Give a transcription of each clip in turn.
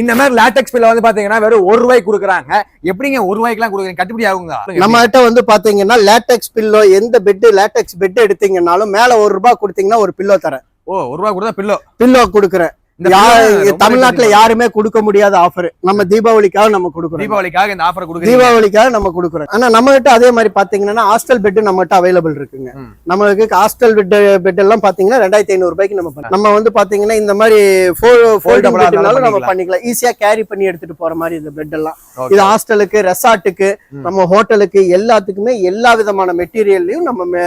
இந்த மாதிரி லேட்டெக்ஸ் பில்ல வந்து பாத்தீங்கன்னா வெறும் ஒரு ரூபாய்க்கு கொடுக்குறாங்க. எப்படிங்க ஒரு ரூபாய்க்குலாம் கொடுக்குறீங்க? கட்டுப்படி ஆகுங்க நம்ம கிட்ட வந்து பாத்தீங்கன்னா லேட்டெக்ஸ் பில்லோ எந்த பெட் லேட்டெக்ஸ் பெட் எடுத்தீங்கன்னாலும் மேல ஒரு ரூபாய் கொடுத்தீங்கன்னா ஒரு பில்லோ தரேன். ஓ ஒரு ரூபாய் கொடுத்தா பில்லோ பில்லோ கொடுக்குறேன். தமிழ்நாட்டுல யாருமே கொடுக்க முடியாத ஆஃபர் நம்ம தீபாவளிக்காக நம்ம கொடுக்குறோம். தீபாவளிக்காக இந்த ஆஃபர் கொடுக்குறீங்க. தீபாவளிக்காக நம்ம கொடுக்குறோம். ஆனா நம்ம கிட்ட அதே மாதிரி பாத்தீங்கன்னா ஹாஸ்டல் பெட் நம்ம கிட்ட அவைலபிள் இருக்குங்க. நம்மளுக்கு ஹாஸ்டல் பெட் பெட் எல்லாம் பாத்தீங்கன்னா ரெண்டாயிரத்தி ஐநூறு ரூபாய்க்கு நம்ம. நம்ம வந்து பாத்தீங்கன்னா இந்த மாதிரி ஃபோல்டபிள் Foldable ஆ இருந்தாலும் நம்ம பண்ணிக்கலாம். ஈஸியா கேரி பண்ணி எடுத்துட்டு போற மாதிரி இந்த பெட் எல்லாம். இது ஹாஸ்டலுக்கு ரெசார்ட்டுக்கு. நம்ம ஹோட்டலுக்கு எல்லாத்துக்குமே எல்லா விதமான மெட்டீரியல்லையும் நம்ம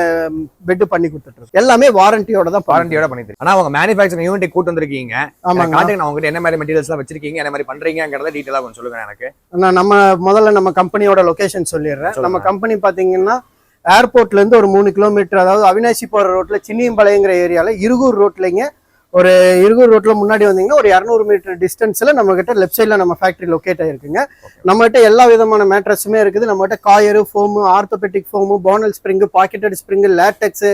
பெட் பண்ணி கொடுத்துட்டு எல்லாமே வாரண்டியோட தான் வாரண்டி வாரண்டியோட பண்ணி ஆனா உங்க மேனுஃபேக்சரிங் யூனிட் கூட்டு வந்திருக்கீங்க. காட்டுங்க நான் உங்ககிட்ட என்ன மாதிரி மெட்டீரியல்ஸ் எல்லாம் வச்சிருக்கீங்க என்ன மாதிரி பண்றீங்கிறத டீட்டெயிலா கொஞ்சம் சொல்லுங்க எனக்கு. நான் நம்ம முதல்ல நம்ம கம்பெனியோட லொகேஷன் சொல்லிடுறேன். நம்ம. கம்பெனி பாத்தீங்கன்னா ஏர்போர்ட்ல இருந்து ஒரு மூணு கிலோமீட்டர் அதாவது அவினாசி போற ரோட்ல சின்னியம்பாளையங்கிற ஏரியால இருகூர் ரோட்லங்க ஒரு இருகூர் ரோட்ல முன்னாடி வந்தீங்கன்னா ஒரு இரநூறு மீட்டர் டிஸ்டன்ஸ்ல நம்ம கிட்ட லெஃப்ட் சைட்ல நம்ம ஃபேக்டரி லொக்கேட் ஆயிருக்குங்க. நம்ம கிட்ட எல்லா விதமான மேட்ரஸுமே இருக்குது. நம்ம கிட்ட coir foam orthopaedic foam bonnell spring pocketed spring latex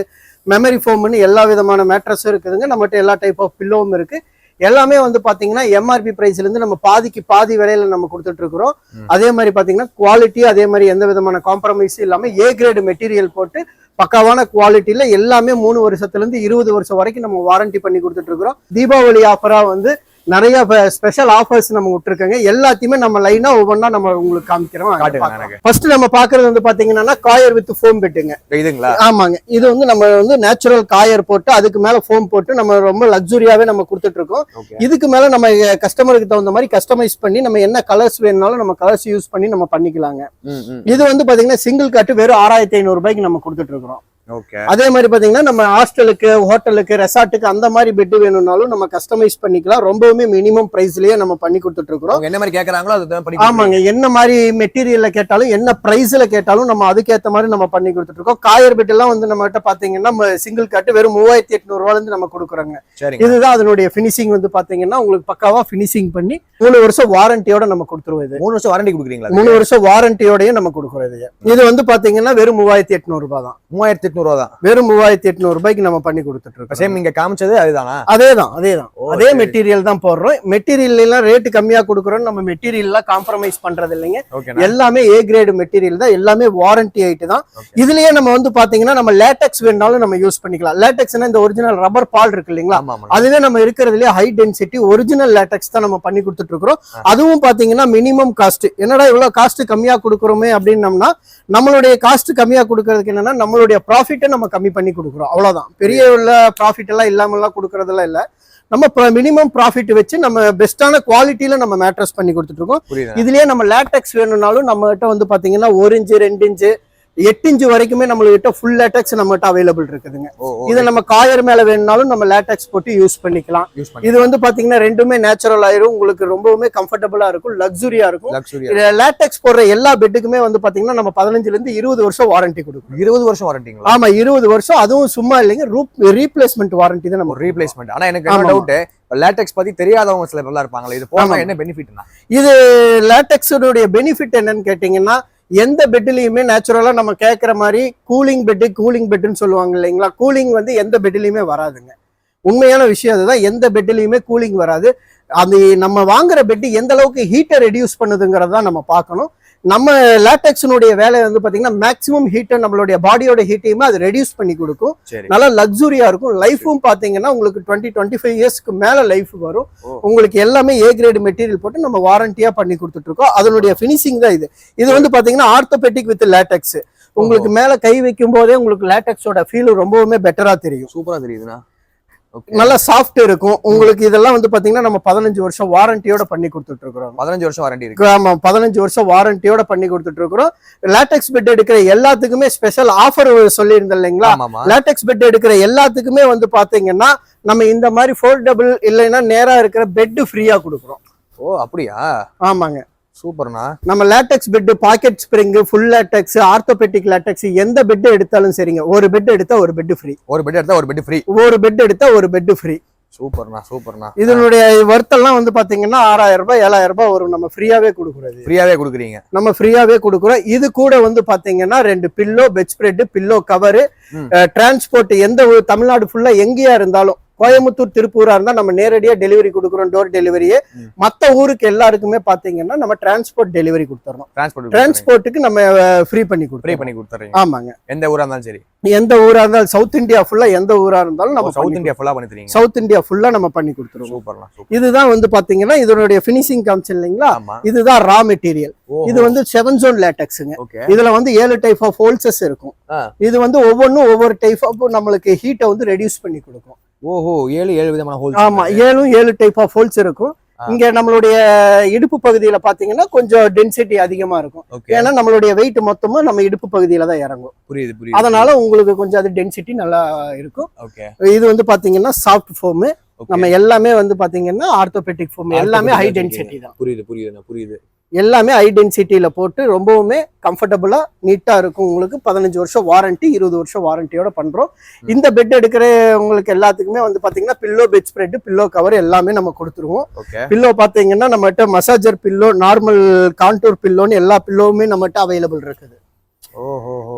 memory ஃபோம்னு எல்லா விதமான மேட்ரஸும் இருக்குதுங்க. நம்மகிட்ட எல்லா டைப் ஆஃப் பில்லோவும் இருக்கு. எல்லாமே வந்து பாத்தீங்கன்னா எம்ஆர்பி பிரைஸ்ல இருந்து நம்ம பாதிக்கு பாதி விலையில நம்ம கொடுத்துட்டு இருக்கிறோம். அதே மாதிரி பாத்தீங்கன்னா குவாலிட்டி அதே மாதிரி எந்த விதமான காம்ப்ரமைஸும் இல்லாம ஏ கிரேடு மெட்டீரியல் போட்டு பக்காவான குவாலிட்டியில எல்லாமே மூணு வருஷத்துல இருந்து இருபது வருஷம் வரைக்கும் நம்ம வாரண்டி பண்ணி கொடுத்துட்டு இருக்கிறோம் தீபாவளி ஆஃபரா வந்து நிறைய ஸ்பெஷல் ஆஃபர்ஸ் நம்ம விட்டுருக்கோங்க. எல்லாத்தையுமே நம்ம லைனா ஒவ்வொன்றா நம்ம உங்களுக்கு காமிக்கிறோம். ஃபர்ஸ்ட் நம்ம பாக்குறது வந்து பாத்தீங்கன்னா காயர் வித் ஃபோம் பெட்டுங்க இதுங்களா? ஆமாங்க. இது வந்து நம்ம வந்து நேச்சுரல் காயர் போட்டு அதுக்கு மேல ஃபோம் போட்டு நம்ம ரொம்ப லக்ஸுரியாவே நம்ம கொடுத்துட்டு இருக்கோம் இதுக்கு மேல நம்ம கஸ்டமருக்கு தகுந்த மாதிரி கஸ்டமைஸ் பண்ணி நம்ம என்ன கலர்ஸ் வேணும்னாலும் நம்ம கலர்ஸ் யூஸ் பண்ணி நம்ம பண்ணிக்கலாங்க. இது வந்து பாத்தீங்கன்னா சிங்கிள் கட்டு வெறும் ஆறாயிரத்தி ஐநூறு ரூபாய்க்கு நம்ம கொடுத்துட்டு இருக்கிறோம் அதே மாதிரி பாத்தீங்கன்னா நம்ம ஹாஸ்டலுக்கு ஹோட்டலுக்கு ரெசார்ட்டுக்கு அந்த மாதிரி பெட் வேணும்னாலும் நம்ம கஸ்டமைஸ் பண்ணிக்கலாம். ரொம்பவுமே மினிமம் பிரைஸ்லயே நம்ம பண்ணி கொடுத்துட்டு இருக்கிறோம் என்ன மாதிரி கேக்குறாங்களோ அதை ஆமாங்க. என்ன மாதிரி மெட்டீரியல்ல கேட்டாலும் என்ன பிரைஸ்ல கேட்டாலும் நம்ம அதுக்கேத்த மாதிரி நம்ம பண்ணி கொடுத்துட்டு இருக்கோம் காயர் பெட் எல்லாம் வந்து நம்ம கிட்ட பாத்தீங்கன்னா சிங்கிள் கட்டு வெறும் மூவாயிரத்தி எட்நூறு ரூபாயில இருந்து நம்ம கொடுக்குறோங்க. இதுதான் அதனுடைய ஃபினிஷிங் வந்து பாத்தீங்கன்னா உங்களுக்கு பக்காவா ஃபினிஷிங் பண்ணி மூணு வருஷம் வாரண்டியோட நம்ம கொடுத்துருவோம் இது. மூணு வருஷம் வாரண்டி கொடுக்குறீங்களா? மூணு வருஷம் வாரண்டியோடய நம்ம கொடுக்குறோம் இது. இது வந்து பாத்தீங்கன்னா வெறும் மூவாயிரத்தி எட்நூறு ரூபாய் தான். மூவாயிரத்தி எட்நூறு ரூபா தான் வெறும் மூவாயிரத்தி எட்நூறு ரூபாய்க்கு நம்ம பண்ணி கொடுத்துட்டு இருக்கோம் சேம் நீங்க காமிச்சது அதுதானா? அதேதான் ஓ, அதே சரி. மெட்டீரியல் தான் போடுறோம். மெட்டீரியல் எல்லாம் ரேட்டு கம்மியா கொடுக்குறோம் நம்ம மெட்டீரியல் எல்லாம் காம்ப்ரமைஸ் பண்றது இல்லைங்க. எல்லாமே ஏ கிரேடு மெட்டீரியல் தான். எல்லாமே வாரண்டி ஆயிட்டு தான். இதுலயே நம்ம வந்து பாத்தீங்கன்னா நம்ம லேட்டெக்ஸ் வேணாலும் நம்ம யூஸ் பண்ணிக்கலாம். லேட்டெக்ஸ்னா இந்த ஒரிஜினல் ரப்பர் பால் இருக்கு இல்லைங்களா? அதுவே நம்ம இருக்கிறதுலயே ஹை டென்சிட்டி ஒரிஜினல் லேட்டெக்ஸ் தான் நம்ம பண்ணி கொடுத்துட்டு இருக்கிறோம். அதுவும் பாத்தீங்கன்னா மினிமம் காஸ்ட் என்னடா இவ்வளவு காஸ்ட் கம்மியா கொடுக்குறோமே அப்படின்னம்னா நம்மளுடைய காஸ்ட் கம்மியா கொடுக்கறதுக்கு என்னன்னா நம்மளுடைய ப்ராஃபிட்டை நம்ம கம்மி பண்ணி கொடுக்குறோம். அவ்வளவுதான். பெரிய உள்ள ப்ராஃபிட் எல்லாம் இல்லாம எல்லாம் கொடுக்கறதெல்லாம் இல்ல. நம்ம மினிமம் ப்ராஃபிட் வச்சு நம்ம பெஸ்டான குவாலிட்டியில நம்ம மேட்ரஸ் பண்ணி கொடுத்துட்டு இருக்கோம். இதுலயே நம்ம லேட்டெக்ஸ் வேணும்னாலும் நம்ம கிட்ட வந்து பாத்தீங்கன்னா ஒரு இன்ச்சு ரெண்டு இன்ச்சு எட்டு இன்ச்சு வரைக்குமே நம்மள்கிட்ட ஃபுல் லேட்டெக்ஸ் நம்ம கிட்ட அவைலபிள் இருக்குதுங்க இதை நம்ம காயர் மேல வேணும்னாலும் நம்ம லேட்டெக்ஸ் போட்டு யூஸ் பண்ணிக்கலாம். இது வந்து பாத்தீங்கன்னா ரெண்டுமே நேச்சுரல் ஆயிரும். உங்களுக்கு ரொம்பவுமே கம்ஃபர்டபுளா இருக்கும் லக்ஸுரியா இருக்கும். லேட்டெக்ஸ் போடுற எல்லா பெட்டுக்குமே வந்து பாத்தீங்கன்னா நம்ம பதினஞ்சுல இருந்து இருபது வருஷம் வாரண்டி கொடுக்கும் இருபது வருஷம் வாரண்டிங்களா ஆமா இருபது வருஷம். அதுவும் சும்மா இல்லைங்க ரூப் ரீப்ளேஸ்மெண்ட் வாரண்டி தான் நம்ம ரீப்ளேஸ்மெண்ட் ஆனா எனக்கு. டவுட் லேட்டெக்ஸ் பத்தி தெரியாதவங்க சில பேர்லாம் இருப்பாங்களே இது போனா. என்ன பெனிஃபிட்னா இது லேட்டெக்ஸோடைய பெனிஃபிட் என்னன்னு கேட்டிங்கன்னா எந்த பெட்லையுமே நேச்சுரலாக நம்ம கேட்குற மாதிரி கூலிங் பெட்டு கூலிங் பெட்டுன்னு சொல்லுவாங்க இல்லைங்களா? கூலிங் வந்து எந்த பெட்லையுமே வராதுங்க. உண்மையான விஷயம் அதுதான். எந்த பெட்லையுமே கூலிங் வராது. அது நம்ம வாங்குற பெட் எந்த அளவுக்கு ஹீட்டை ரெடியூஸ் பண்ணுதுங்கிறத நம்ம பார்க்கணும். நம்ம லேட்டெக்ஸினுடைய வேலை வந்து பாத்தீங்கன்னா மேக்ஸிமம் ஹீட்டை நம்மளுடைய பாடியோட ஹீட்டையுமே அது ரெடியூஸ் பண்ணி கொடுக்கும். நல்லா லக்ஸுரியா இருக்கும். லைஃபும் பாத்தீங்கன்னா உங்களுக்கு டுவெண்ட்டி டுவெண்ட்டி ஃபைவ் இயர்ஸ்க்கு மேல லைஃப் வரும். உங்களுக்கு எல்லாமே ஏ கிரேட் மெட்டீரியல் போட்டு நம்ம வாரண்டியா பண்ணி கொடுத்துட்டு இருக்கோம் அதனுடைய ஃபினிஷிங் தான் இது. இது வந்து பாத்தீங்கன்னா ஆர்த்தோபெட்டிக் வித் லேட்டெக்ஸ் உங்களுக்கு மேல கை வைக்கும் போதே உங்களுக்கு லேட்டெக்ஸோட ஃபீல் ரொம்பவுமே பெட்டரா தெரியும். சூப்பரா தெரியுதுண்ணா. நல்லா சாஃப்ட் இருக்கும். உங்களுக்கு இதெல்லாம் வந்து பாத்தீங்கன்னா நம்ம பதினஞ்சு வருஷம் வாரண்டியோட பண்ணி கொடுத்துட்டு இருக்கிறோம் பதினஞ்சு வருஷம் வாரண்டி இருக்கு. ஆமா பதினஞ்சு வருஷம் வாரண்டியோட பண்ணி கொடுத்துட்டு இருக்கிறோம் லேட்டெக்ஸ் பெட் எடுக்கிற எல்லாத்துக்குமே ஸ்பெஷல் ஆஃபர் சொல்லியிருந்தேன் இல்லைங்களா? லேட்டெக்ஸ் பெட் எடுக்கிற எல்லாத்துக்குமே வந்து பாத்தீங்கன்னா நம்ம இந்த மாதிரி ஃபோல்டபுள் இல்லைன்னா நேரா இருக்கிற பெட் ஃப்ரீயா கொடுக்குறோம். ஓ அப்படியா? ஆமாங்க. சூப்பர்ண்ணா. நம்ம latex bed pocket spring full latex orthopaedic latex எந்த பெட் எடுத்தாலும் சரிங்க. ஒரு பெட் எடுத்தா ஒரு பெட் ஃப்ரீ ஒரு பெட் எடுத்தா ஒரு பெட் ஃப்ரீ ஒரு பெட் எடுத்தா ஒரு பெட் ஃப்ரீ சூப்பர்ண்ணா சூப்பர்ண்ணா. இதனுடைய வர்த்தெல்லாம் வந்து பாத்தீங்கன்னா ஆறாயிரம் ரூபாய் ஏழாயிரம் ரூபாய் வரும். நம்ம ஃப்ரீயாவே கொடுக்குறது. ஃப்ரீயாவே கொடுக்குறீங்க. நம்ம ஃப்ரீயாவே கொடுக்குறோம். இது கூட வந்து பாத்தீங்கன்னா ரெண்டு pillow bedspread pillow cover. Transport எந்த தமிழ்நாடு ஃபுல்லா எங்கேயா இருந்தாலும் கோயம்புத்தூர் திருப்பூரா இருந்தா நம்ம நேரடியா டெலிவரி கொடுக்குறோம் டோர் டெலிவரியே ம். மத்த ஊருக்கு எல்லாருக்குமே பாத்தீங்கன்னா நம்ம டிரான்ஸ்போர்ட் டெலிவரி கொடுத்துறோம் டிரான்ஸ்போர்ட் டிரான்ஸ்போர்ட்டுக்கு நம்ம ஃப்ரீ பண்ணி ஃப்ரீ கொடுத்துறோம் பண்ணி கொடுத்துறீங்க. ஆமாங்க. எந்த ஊரா இருந்தாலும் சரி. எந்த ஊரா இருந்தாலும் சவுத் இந்தியா ஃபுல்லா எந்த ஊரா இருந்தாலும் நம்ம சவுத் இந்தியா ஃபுல்லா பண்ணி தரீங்க சவுத் இந்தியா ஃபுல்லா நம்ம பண்ணி கொடுத்துருவோம் சூப்பர்லாம் சூப்பர். இதுதான் வந்து பாத்தீங்கன்னா இதனுடைய ஃபினிஷிங் காமிச்சு இல்லைங்களா? இதுதான் ரா மெட்டீரியல் இது வந்து செவன் ஜோன் லேட்டக்ஸுங்க இதுல வந்து ஏழு டைப் ஆஃப் ஹோல்சஸ் இருக்கும். இது வந்து ஒவ்வொன்றும் ஒவ்வொரு டைப் ஆஃப் நம்மளுக்கு ஹீட்டை வந்து ரெடியூஸ் பண்ணி கொடுக்கும். ஓஹோ ஏழு ஏழு விதமான ஹோல் ஆமா ஏழும் ஏழு டைப் ஆஃப் ஹோல்ஸ் இருக்கும். இங்க நம்மளுடைய இடுப்பு பகுதியில பாத்தீங்கன்னா கொஞ்சம் டென்சிட்டி அதிகமா இருக்கும். ஏன்னா நம்மளுடைய வெயிட் மொத்தமா நம்ம இடுப்பு பகுதியில தான் இறங்கும். புரியுது புரியுது. அதனால உங்களுக்கு கொஞ்சம் அது டென்சிட்டி நல்லா இருக்கும். இது வந்து பாத்தீங்கன்னா சாஃப்ட் ஃபோம் நம்ம எல்லாமே வந்து பாத்தீங்கன்னா ஆர்த்தோபெட்டிக் ஃபோம் எல்லாமே ஹை டென்சிட்டி தான். புரியுது புரியுது புரியுது. எல்லாமே ஹை டென்சிட்டியில போட்டு ரொம்பவுமே கம்ஃபர்டபுளா நீட்டா இருக்கும். உங்களுக்கு பதினஞ்சு வருஷம் வாரண்டி இருபது வருஷம் வாரண்டியோட பண்றோம். ம். இந்த பெட் எடுக்கிற உங்களுக்கு எல்லாத்துக்குமே வந்து பாத்தீங்கன்னா pillow bedspread pillow cover எல்லாமே நம்ம கொடுத்துருவோம். பில்லோ பாத்தீங்கன்னா நம்மகிட்ட மசாஜர் பில்லோ நார்மல் கான்டூர் பில்லோன்னு எல்லா பில்லோவுமே நம்மகிட்ட அவைலபிள் இருக்குது.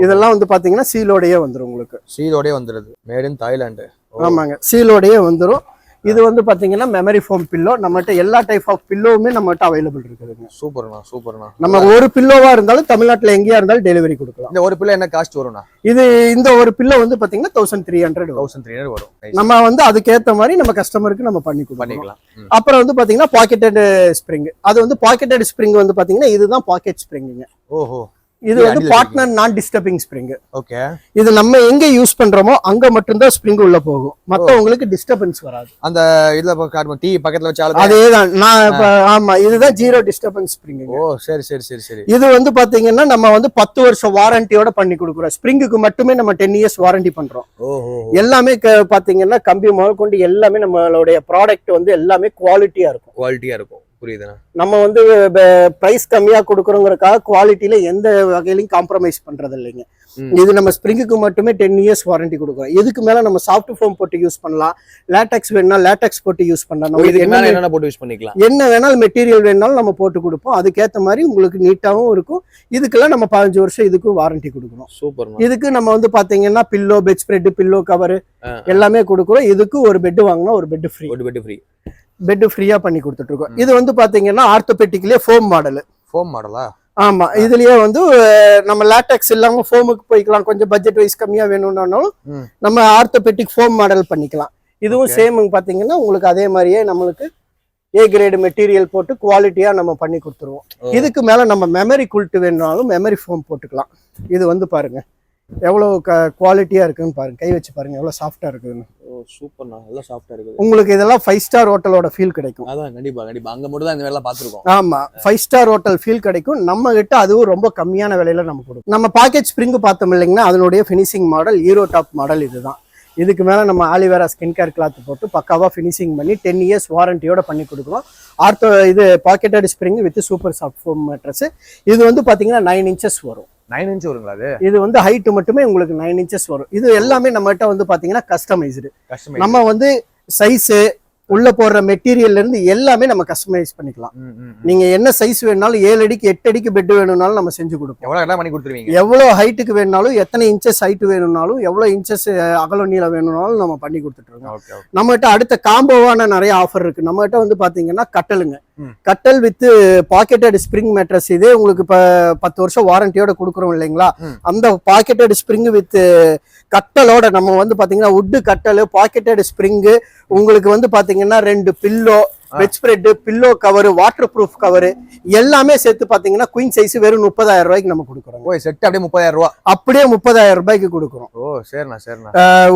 இதெல்லாம் வந்து பாத்தீங்கன்னா சீலோடயே வந்துரும் உங்களுக்கு. சீலோடே வந்துருது. மேட் இன் தாய்லாந்து ஆமாங்க. சீலோடயே வந்துரும். இது வந்து பாத்தீங்கன்னா மெமரி ஃபோம் பில்லோ நம்மகிட்ட எல்லா டைப் ஆஃப் பில்லோவுமே நம்மகிட்ட அவைலபிள் இருக்குதுங்க. சூப்பர்ண்ணா சூப்பர்ண்ணா. நம்ம ஒரு பில்லோவா இருந்தாலும் தமிழ்நாட்டுல எங்கேயா இருந்தாலும் டெலிவரி கொடுக்கலாம். இந்த ஒரு பிள்ளை என்ன காஸ்ட் வரும்ண்ணா? இது இந்த ஒரு பில்லோ வந்து பாத்தீங்கன்னா thousand three hundred thousand three hundred வரும். நம்ம வந்து அதுக்கேத்த மாதிரி நம்ம கஸ்டமருக்கு நம்ம பண்ணி பண்ணிக்கலாம். அப்புறம் வந்து பாத்தீங்கன்னா பாக்கெட்டட் ஸ்ப்ரிங் அது வந்து பாக்கெட்டட் ஸ்ப்ரிங் வந்து பாத்தீங்கன்னா இதுதான் பாக்கெட் ஸ்ப்ரிங்குங்க ஓஹோ. இது வந்து பார்ட்னர் நான் டிஸ்டர்பிங் ஸ்ப்ரிங் ஓகே. இது நம்ம எங்க யூஸ் பண்றோமோ அங்க மட்டும்தான் ஸ்ப்ரிங் உள்ள போகும். மத்தவங்களுக்கு டிஸ்டர்பன்ஸ் வராது. அந்த இதுல காட்டுவோம் டீ பக்கத்துல வச்சாலும் அதேதான். நான் இப்ப ஆமா இதுதான் ஜீரோ டிஸ்டர்பன்ஸ் ஸ்ப்ரிங் ஓ சரி சரி சரி சரி. இது வந்து பாத்தீங்கன்னா நம்ம வந்து பத்து வருஷம் வாரண்டியோட பண்ணி கொடுக்குறோம். ஸ்ப்ரிங்குக்கு மட்டுமே நம்ம டென் இயர்ஸ் வாரண்டி பண்றோம். எல்லாமே பாத்தீங்கன்னா கம்பி முதல் கொண்டு எல்லாமே நம்மளுடைய ப்ராடக்ட் வந்து எல்லாமே குவாலிட்டியா இருக்கும். குவாலிட்டியா இருக்கும். புரியுதுண்ணா. நம்ம வந்து ப்ரைஸ் கம்மியாக கொடுக்குறோங்கிறக்காக குவாலிட்டியில எந்த வகையிலையும் காம்ப்ரமைஸ் பண்ணுறது இல்லைங்க இது நம்ம ஸ்ப்ரிங்குக்கு மட்டுமே டென் இயர்ஸ் வாரண்டி கொடுக்குறோம். இதுக்கு மேல நம்ம சாஃப்ட் ஃபோம் போட்டு யூஸ் பண்ணலாம்? லேட்டக்ஸ் வேணும்னா லேட்டக்ஸ் போட்டு யூஸ் பண்ணலாம். மேல என்ன போட்டு யூஸ் பண்ணிக்கலாம்? என்ன வேணாலும் மெட்டீரியல் வேணாலும் நம்ம போட்டு கொடுப்போம். அதுக்கேத்த மாதிரி உங்களுக்கு நீட்டாவும் இருக்கும். இதுக்கெல்லாம் நம்ம பதினஞ்சு வருஷம் இதுக்கும் வாரண்டி கொடுக்குறோம். சூப்பர்ண்ணா இதுக்கு நம்ம வந்து பாத்தீங்கன்னா pillow bedspread pillow cover. எல்லாமே கொடுக்குறோம். இதுக்கு ஒரு பெட் வாங்கினா ஒரு பெட் ஃப்ரீ ஒரு பெட்டு ஃப்ரீ பெட் ஃப்ரீயா பண்ணி கொடுத்துட்டு இருக்கோம். இது வந்து பாத்தீங்கன்னா ஆர்த்தோபெட்டிக்லயே ஃபோம் மாடல் ஃபோம் மாடலா ஆமா இதுலயே வந்து நம்ம லேட்டக்ஸ் இல்லாம ஃபோமுக்கு போய்க்கலாம். கொஞ்சம் பட்ஜெட் வைஸ் கம்மியா வேணும்னாலும். நம்ம ஆர்த்தோபெட்டிக் ஃபோம் மாடல் பண்ணிக்கலாம். இதுவும் Okay. சேம் பாத்தீங்கன்னா உங்களுக்கு அதே மாதிரியே நம்மளுக்கு ஏ கிரேடு மெட்டீரியல் போட்டு குவாலிட்டியா நம்ம பண்ணி கொடுத்துருவோம். இதுக்கு மேல நம்ம மெமரி குல்ட்டு வேணும்னாலும் மெமரி ஃபோம் போட்டுக்கலாம். இது வந்து பாருங்க எவ்வளவு குவாலிட்டியா இருக்குன்னு பாருங்க. கை வச்சு பாருங்க எவ்வளவு சாஃப்டா இருக்குதுன்னு. ஓ சூப்பர்ண்ணா நல்லா சாஃப்டா இருக்குது. உங்களுக்கு இதெல்லாம் ஃபைவ் ஸ்டார் ஹோட்டலோட ஃபீல் கிடைக்கும். அதான் கண்டிப்பா கண்டிப்பா. அங்க மட்டும் தான் இந்த வேலை பாத்துருக்கோம் ஆமா ஃபைவ் ஸ்டார் ஹோட்டல் ஃபீல் கிடைக்கும். நம்ம கிட்ட அதுவும் ரொம்ப கம்மியான விலையில நம்ம கொடுக்கும். நம்ம பாக்கெட் ஸ்ப்ரிங் பார்த்தோம் இல்லைங்கன்னா அதனுடைய finishing model hero top model இதுதான். இதுக்கு மேல நம்ம ஆலிவேரா ஸ்கின் கேர் கிளாத் போட்டு பக்காவா ஃபினிஷிங் பண்ணி டென் இயர்ஸ் வாரண்டியோட பண்ணி கொடுக்குறோம். ஆர்த்தோ இது pocketed spring with super soft foam mattress இது வந்து பாத்தீங்கன்னா நைன் இன்ச்சஸ் வரும். நைன் இன்ச் வருங்களா அது? இது வந்து ஹைட் மட்டுமே உங்களுக்கு நைன் இன்ச்சஸ் வரும். இது எல்லாமே நம்மகிட்ட வந்து பாத்தீங்கன்னா கஸ்டமைஸ்டு நம்ம வந்து சைஸு உள்ள போடுற மெட்டீரியல்ல இருந்து எல்லாமே நம்ம கஸ்டமைஸ் பண்ணிக்கலாம். நீங்க என்ன சைஸ் வேணாலும் ஏழு அடிக்கு எட்டு அடிக்கு பெட் வேணும்னாலும் நம்ம செஞ்சு கொடுப்போம். எவ்வளவு பண்ணி கொடுத்துருவீங்க? எவ்வளவு ஹைட்டுக்கு வேணும்னாலும் எத்தனை இன்ச்சஸ் ஹைட் வேணும்னாலும் எவ்வளவு இன்ச்சஸ் அகலம் நீளம் வேணும்னாலும் நம்ம பண்ணி கொடுத்துட்டு இருக்கோம். நம்மகிட்ட அடுத்த காம்போவான நிறைய ஆஃபர் இருக்கு. நம்மகிட்ட வந்து பாத்தீங்கன்னா கட்டலுங்க. கட்டல் வித் பாக்கெட்டட் ஸ்ப்ரிங் மேட்ரஸ் இதே உங்களுக்கு இப்ப பத்து வருஷம் வாரண்டியோட கொடுக்குறோம் இல்லைங்களா. அந்த பாக்கெட்டட் ஸ்ப்ரிங் வித் கட்டலோட நம்ம வந்து பாத்தீங்கன்னா உட்டு கட்டல் பாக்கெட்டட் ஸ்ப்ரிங் உங்களுக்கு வந்து பாத்தீங்கன்னா ரெண்டு pillow bedspread pillow cover waterproof cover எல்லாமே சேர்த்து பாத்தீங்கன்னா குயின் சைஸ் வெறும் முப்பதாயிரம் ரூபாய்க்கு நம்ம கொடுக்குறோம் ஓ செட் அப்படியே முப்பதாயிரம் ரூபா. அப்படியே முப்பதாயிரம் ரூபாய்க்கு கொடுக்குறோம். ஓ சரிண்ணா சரிண்ணா.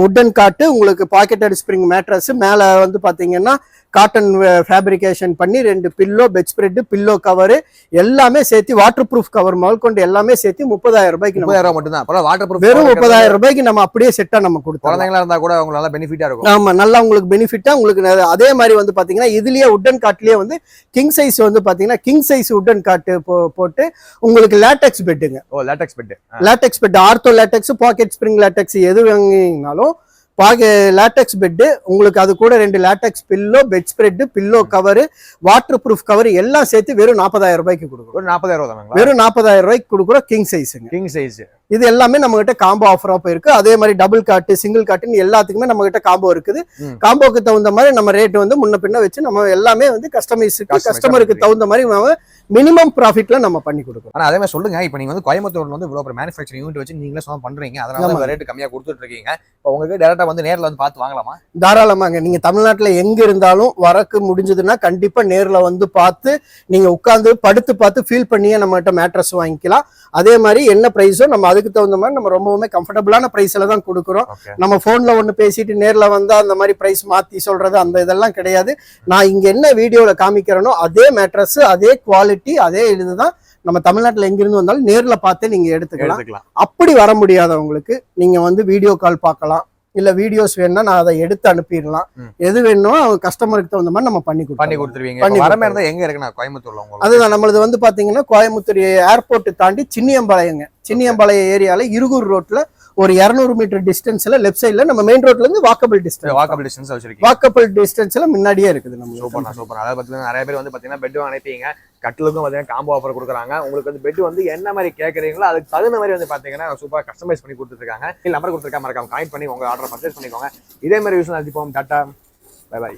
உட்டன் காட்டு உங்களுக்கு பாக்கெட்டட் ஸ்ப்ரிங் மேட்ரஸ் மேல வந்து பாத்தீங்கன்னா காட்டன் ஃபேப்ரிகேஷன் பண்ணி ரெண்டு pillow bedspread pillow cover எல்லாமே சேர்த்து வாட்டர் ப்ரூஃப் கவர் முதல் கொண்டு எல்லாமே சேர்த்து முப்பதாயிரம் ரூபாய்க்கு முப்பதாயிரம் ரூபா மட்டும் தான் அப்புறம் வாட்டர் ப்ரூஃப் வெறும் முப்பதாயிரம் ரூபாய்க்கு நம்ம அப்படியே செட்டா நம்ம கொடுத்தோம் குழந்தைங்களா இருந்தா கூட உங்களுக்கு நல்லா பெனிஃபிட்டா இருக்கும். ஆமா நல்லா உங்களுக்கு பெனிஃபிட்டா உங்களுக்கு அதே மாதிரி வந்து பாத்தீங்கன்னா இதுலயே உட்டன் காட்லயே வந்து கிங் சைஸ் வந்து பாத்தீங்கன்னா கிங் சைஸ் உட்டன் காட்டு போட்டு உங்களுக்கு லேட்டக்ஸ் பெட்டுங்க ஓ latex bed latex bed ortho latex pocket spring latex எது வாங்கினாலும் பாக்க லேட்டக்ஸ் பெட்டு உங்களுக்கு அது கூட ரெண்டு latex pillow bedspread pillow cover waterproof cover எல்லாம் சேர்த்து வெறும் நாற்பதாயிரம் ரூபாய்க்கு கொடுக்குறோம். நாற்பதாயிரம் ரூபா தானுங்களா? வெறும் நாற்பதாயிரம் ரூபாய்க்கு கொடுக்குறோம் கிங் சைஸுங்க கிங் சைஸ் இது எல்லாமே நம்ம கிட்ட காம்போ ஆஃபரா போயிருக்கு. அதே மாதிரி டபுள் காட்டு சிங்கிள் காட்டுன்னு எல்லாத்துக்குமே நம்ம கிட்ட காம்போ இருக்குது. காம்போக்கு தகுந்த மாதிரி நம்ம ரேட் வந்து முன்ன பின்ன வச்சு நம்ம எல்லாமே வந்து கஸ்டமைஸுக்கு Customize கஸ்டமருக்கு. தகுந்த மாதிரி நம்ம மினிமம் ப்ராஃபிட்ல நம்ம பண்ணி கொடுக்குறோம். ஆனா அதே மாதிரி சொல்லுங்க. இப்போ நீங்க வந்து கோயம்புத்தூர்ல வந்து இவ்வளவு மேனுஃபேக்சரிங் யூனிட் வச்சு நீங்களே சும்மா பண்றீங்க. அதனால. ரேட் கம்மியா கொடுத்துட்டு இருக்கீங்க. இப்போ உங்களுக்கு டேரக்டா வந்து நேர்ல வந்து பார்த்து வாங்கலாமா? தாராளமாங்க. நீங்க தமிழ்நாட்டுல எங்க இருந்தாலும் வரக்கு முடிஞ்சதுன்னா கண்டிப்பா நேர்ல வந்து பார்த்து நீங்க உட்கார்ந்து படுத்து பார்த்து ஃபீல் பண்ணியே நம்ம கிட்ட மேட்ரஸ் வாங்கிக்கலாம். அதே மாதிரி என்ன பிரைஸோ நம்ம அதுக்கு தகுந்த மாதிரி நம்ம ரொம்பவுமே கம்ஃபர்டபுளான பிரைஸ்ல தான் கொடுக்குறோம். நம்ம போன்ல ஒண்ணு பேசிட்டு நேர்ல வந்தா அந்த மாதிரி பிரைஸ் மாத்தி சொல்றது அந்த இதெல்லாம் கிடையாது. நான் இங்க என்ன வீடியோல காமிக்கிறேனோ அதே மேட்ரஸ் அதே குவாலிட்டி அதே இதுதான் நம்ம தமிழ்நாட்டுல எங்கிருந்து வந்தாலும் நேர்ல பார்த்தே நீங்க எடுத்துக்கலாம். எடுத்துக்கலாம். அப்படி வர முடியாதவங்களுக்கு நீங்க வந்து வீடியோ கால் பார்க்கலாம். இல்ல வீடியோஸ் வேணும்னா நான் அதை எடுத்து அனுப்பிடலாம். எது வேணுமோ கஸ்டமருக்கு தகுந்த மாதிரி நம்ம பண்ணி பண்ணி கொடுத்துருவீங்க. பண்ணி வர. மாதிரி இருந்தா எங்க இருக்குண்ணா? கோயம்புத்தூர்ல அதுதான் நம்மளது வந்து பாத்தீங்கன்னா கோயம்புத்தூர் ஏர்போர்ட் தாண்டி சின்னியம்பாளையங்க. சின்னியம்பாளையம் ஏரியால இருகூர் ரோட்ல ஒரு 200 மீட்டர் டிஸ்டன்ஸ்ல லெஃப்ட் சைடுல நம்ம மெயின் ரோட்ல இருந்து வாக்கபிள் டிஸ்டன்ஸ் வாக்கபிள் டிஸ்டன்ஸ் வச்சிருக்கீங்க. வாக்கபிள் டிஸ்டன்ஸ்ல முன்னாடியே இருக்குது நம்ம சூப்பர் சூப்பர் அதாவது பார்த்தீங்கன்னா நிறைய பேர் வந்து பார்த்தீங்கன்னா பெட்டும் அனுப்பிங்க. கட்டிலுக்கும் பார்த்தீங்கன்னா காம்போ ஆஃபர் கொடுக்குறாங்க. உங்களுக்கு வந்து பெட் வந்து என்ன மாதிரி கேட்குறீங்களோ அதுக்கு தகுந்த மாதிரி வந்து பார்த்தீங்கன்னா சூப்பராக கஸ்டமைஸ் பண்ணி கொடுத்துருக்காங்க இல்லை நம்பர் கொடுத்துருக்காம மறக்காம காயின் பண்ணி உங்க ஆர்டர் பர்ச்சேஸ் பண்ணிக்கோங்க. இதே மாதிரி விஷயம் அதிப்போம் டாட்டா. By by